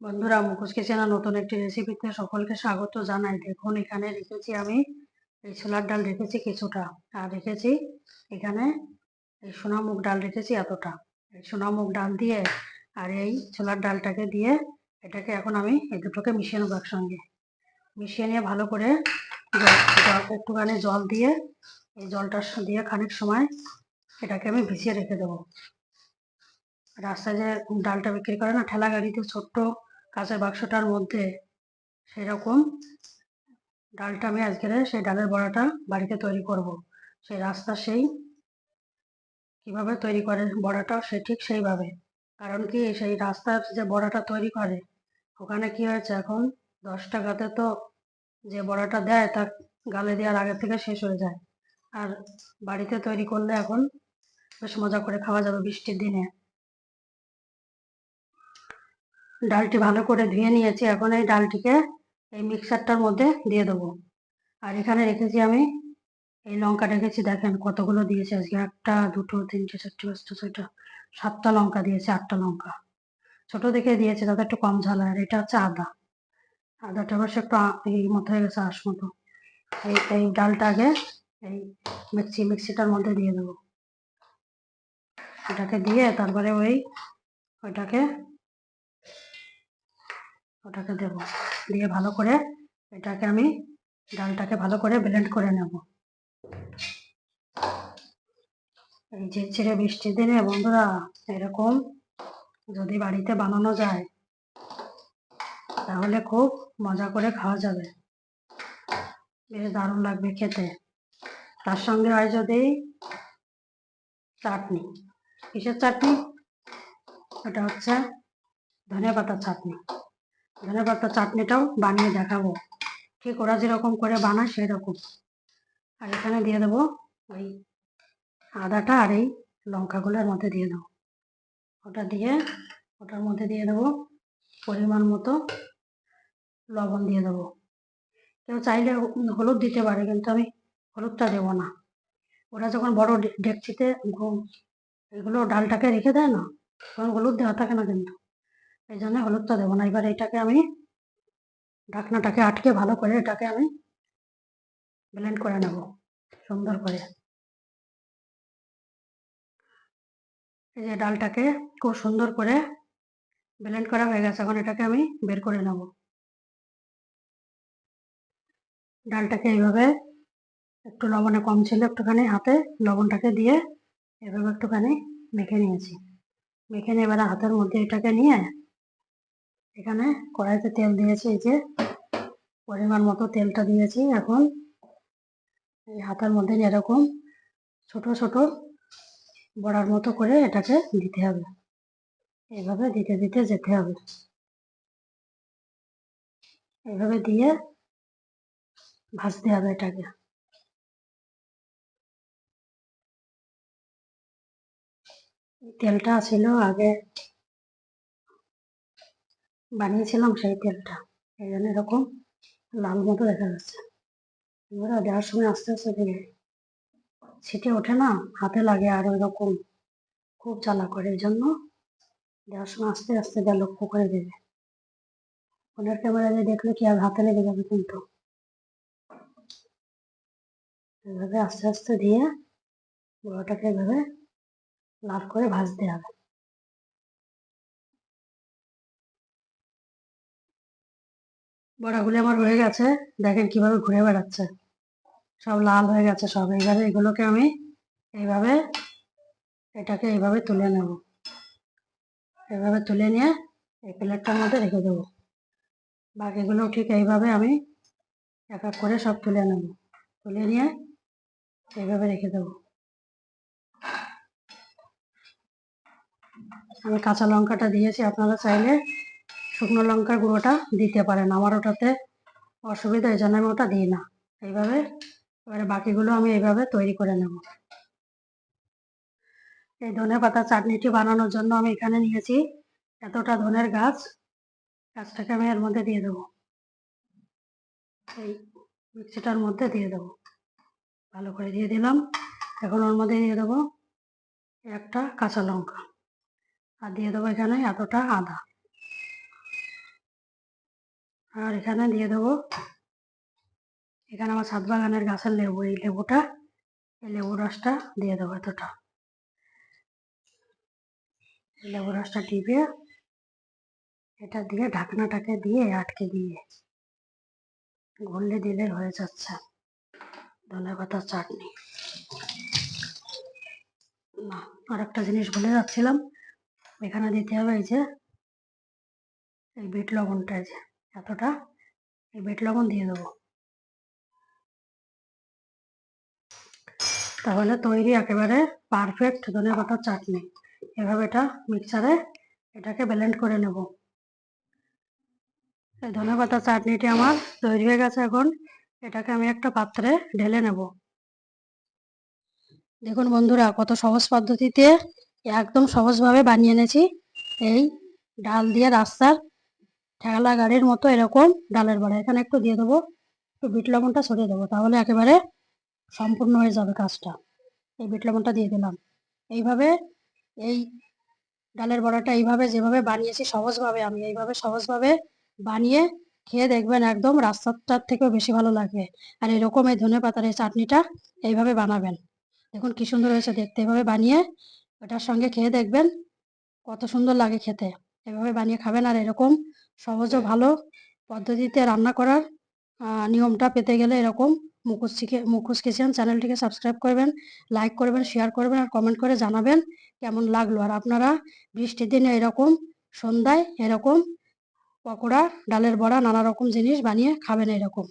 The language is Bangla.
বন্ধুরা মুখোশ কিচেনা নতুন একটি রেসিপিতে সকলকে স্বাগত জানাই। দেখুন, এখানে রেখেছি আমি এই ছোলার ডাল, রেখেছি কিছুটা। আর রেখেছি এখানে এই সোনা মুগ ডাল রেখেছি এতটা। এই সোনা মুগ ডাল দিয়ে আর এই ছোলার ডালটাকে দিয়ে এটাকে এখন আমি এই দুটোকে মিশিয়ে নেব একসঙ্গে। মিশিয়ে নিয়ে ভালো করে জল একটুখানি জল দিয়ে এই জলটা দিয়ে খানিক সময় এটাকে আমি ভিজিয়ে রেখে দেবো। রাস্তায় যে ডালটা বিক্রি করে না ঠেলা গাড়িতে ছোট্ট কাঁচের বাক্সটার মধ্যে সেরকম ডালটা আমি আজকে সেই ডালের বড়াটা বাড়িতে তৈরি করব। সেই রাস্তা সেই কীভাবে তৈরি করে বড়াটা, সে ঠিক সেইভাবে। কারণ কি সেই রাস্তার যে বড়াটা তৈরি করে, ওখানে কি হয়েছে এখন? দশ টাকাতে তো যে বড়াটা দেয় তা গালে দেওয়ার আগে থেকে শেষ হয়ে যায়। আর বাড়িতে তৈরি করলে এখন বেশ মজা করে খাওয়া যাবে বৃষ্টির দিনে। ডালটি ভালো করে ধুয়ে নিয়েছি, এখন এই ডালটিকে এই মিক্সারটার মধ্যে দিয়ে দেবো। আর এখানে রেখেছি আমি, এই লঙ্কা রেখেছি, দেখেন কতগুলো দিয়েছি আজকে, একটা, দুটো, তিনটে, চারটে, পাঁচটা, ছয়টা, সাতটা লঙ্কা দিয়েছে, আটটা লঙ্কা। ছোট দেখে দিয়েছে, তাতে একটু কম ঝাল আর এটা হচ্ছে আদা। আদাটা অবশ্য একটু এই মতো হয়ে গেছে আস মতো। এই এই ডালটা আগে এই মিক্সি, মিক্সিটার মধ্যে দিয়ে দেবো। এটাকে দিয়ে তারপরে ওই, ওইটাকে ওটাকে দেব। দিয়ে ভালো করে এটাকে আমি ডালটাকে ভালো করে ব্লেন্ড করে নেব। এই যে ছেড়ে বৃষ্টির দিনে বন্ধুরা, এরকম যদি বাড়িতে বানানো যায়, তাহলে খুব মজা করে খাওয়া যাবে। বেশ দারুণ লাগবে খেতে। তার সঙ্গে হয় যদি চাটনি। কিসের চাটনি? ওটা হচ্ছে ধনে পাতার চাটনি। ধনে পাতা চাটনিটাও বানিয়ে দেখাবো। ঠিক ওরা যেরকম করে বানায় সেরকম। আর এখানে দিয়ে দেবো ওই আদাটা আর এই লঙ্কাগুলোর মধ্যে দিয়ে দেবো। ওটা দিয়ে, ওটার মধ্যে দিয়ে দেবো পরিমাণ মতো লবণ দিয়ে দেবো। কেউ চাইলে হলুদ দিতে পারে, কিন্তু আমি হলুদটা দেবো না। ওরা যখন বড় ডেকচিতে এগুলো ডালটাকে রেখে দেয় না, তখন হলুদ দেওয়া থাকে না কিন্তু। এই জন্য হলুদটা দেবো না। এবার এটাকে আমি ঢাকনাটাকে আটকে ভালো করে এটাকে আমি ব্লেন্ড করে নেব, সুন্দর করে। এই যে ডালটাকে খুব সুন্দর করে ব্লেন্ড করা হয়ে গেছে, এখন এটাকে আমি বের করে নেব। ডালটাকে এইভাবে একটু লবণে কম ছিল, একটুখানি হাতে লবণটাকে দিয়ে এভাবে একটুখানি মেখে নিয়েছি। মেখে নিয়ে এবারে হাতের মধ্যে এটাকে নিয়ে এখানে কড়াইতে তেল দিয়েছি, এই যে পরিমাণ মতো তেলটা দিয়েছি এখন। এই হাতের মধ্যে এরকম ছোট ছোট বড়ার মতো করে এটাকে দিতে হবে। এইভাবে দিতে দিতে যেতে হবে। এইভাবে দিয়ে ভাজতে হবে এটাকে। তেলটা ছিল আগে বানিয়েছিলাম সেই তেলটা। এই জন্য এরকম লাল মতো দেখা যাচ্ছে। এবারে দেওয়ার সময় আস্তে আস্তে দিলে ছিটে ওঠে না, হাতে লাগে আর ওই রকম খুব জ্বালা করে। এই জন্য দেওয়ার সময় আস্তে আস্তে দেওয়া লক্ষ্য করে দেবে ফোনের ক্যামেরা দিয়ে দেখলে কি আর হাতে লেগে যাবে কিন্তু। এভাবে আস্তে আস্তে দিয়ে বড়টাকে এভাবে লাল করে ভাজতে হবে। বড়াগুলি আমার হয়ে গেছে। দেখেন কীভাবে ঘুরে বেড়াচ্ছে। সব লাল হয়ে গেছে সব। এইবারে এগুলোকে আমি এইভাবে, এটাকে এইভাবে তুলে নেব। এইভাবে তুলে নিয়ে এই প্লেটটার মধ্যে রেখে দেবো। বাকিগুলো ঠিক এইভাবে আমি এক এক করে সব তুলে নেব। তুলে নিয়ে এইভাবে রেখে দেবো। আমি কাঁচা লঙ্কাটা দিয়েছি। আপনারা চাইলে শুকনো লঙ্কার গুঁড়োটা দিতে পারেন। আমার ওটাতে অসুবিধা এই জন্য আমি ওটা দিই না। এইভাবে এবারে বাকিগুলো আমি এইভাবে তৈরি করে নেব। এই ধনে পাতা চাটনিটি বানানোর জন্য আমি এখানে নিয়েছি এতটা ধনের গাছ। গাছটাকে আমি এর মধ্যে দিয়ে দেবো। এই মিক্সিটার মধ্যে দিয়ে দেবো। ভালো করে দিয়ে দিলাম। এখন ওর মধ্যে দিয়ে দেবো একটা কাঁচা লঙ্কা। আর দিয়ে দেবো এখানে এতটা আদা। আর এখানে দিয়ে দেবো, এখানে আমার ছাদ বাগানের গাছের লেবু, এই লেবুটা, এই লেবু রসটা দিয়ে দেবো এতটা। লেবু রসটা টিপে এটা দিয়ে ঢাকনাটাকে দিয়ে আটকে দিয়ে ঘুরলে দিলে হয়ে যাচ্ছে। ধনে পাতার চাটনি। না আর একটা জিনিস ভুলে যাচ্ছিলাম, এখানে দিতে হবে এই যে, এই বিট লবণটা যে। এতটা? এই বিট লবণ দিয়ে দেবো। তাহলে তৈরি একেবারে পারফেক্ট ধনে পাতার চাটনি। এভাবে এটা মিক্সারে এটাকে ব্লেন্ড করে নেব। এই ধনে পাতার চাটনিটি আমার তৈরি হয়ে গেছে এখন। এটাকে আমি একটা পাত্রে ঢেলে নেব। দেখুন বন্ধুরা, কত সহজ পদ্ধতিতে একদম সহজভাবে বানিয়ে এনেছি। এই ডাল দিয়ে রাস্তার ঠেলা গাড়ির মতো এরকম ডালের বড়া। এখানে একটু দিয়ে দেবো, একটু বিট লবণটা ছড়িয়ে দেবো, তাহলে একেবারে সম্পূর্ণ হয়ে যাবে কাজটা। এই বিট লবণটা দিয়ে দিলাম। এইভাবে এই ডালের বড়াটা এইভাবে যেভাবে বানিয়েছি সহজভাবে আমি, এইভাবে সহজভাবে বানিয়ে খেয়ে দেখবেন একদম রাস্তাটার থেকেও বেশি ভালো লাগবে আর এরকম এই ধনে পাতার এই চাটনিটা এইভাবে বানাবেন। দেখুন কি সুন্দর হয়েছে দেখতে। এভাবে বানিয়ে ওটার সঙ্গে খেয়ে দেখবেন কত সুন্দর লাগে খেতে। এভাবে বানিয়ে খাবেন আর এরকম সহজ ও ভালো পদ্ধতিতে রান্না করার নিয়মটা পেতে গেলে এরকম মুখোশ শিখে মুখোশ কিচেন চ্যানেলটিকে সাবস্ক্রাইব করবেন লাইক করবেন শেয়ার করবেন আর কমেন্ট করে জানাবেন কেমন লাগল। আর আপনারা বৃষ্টির দিনে এরকম সন্ধ্যায় এরকম পকোড়া ডালের বড়া নানা রকম জিনিস বানিয়ে খাবেন এরকম।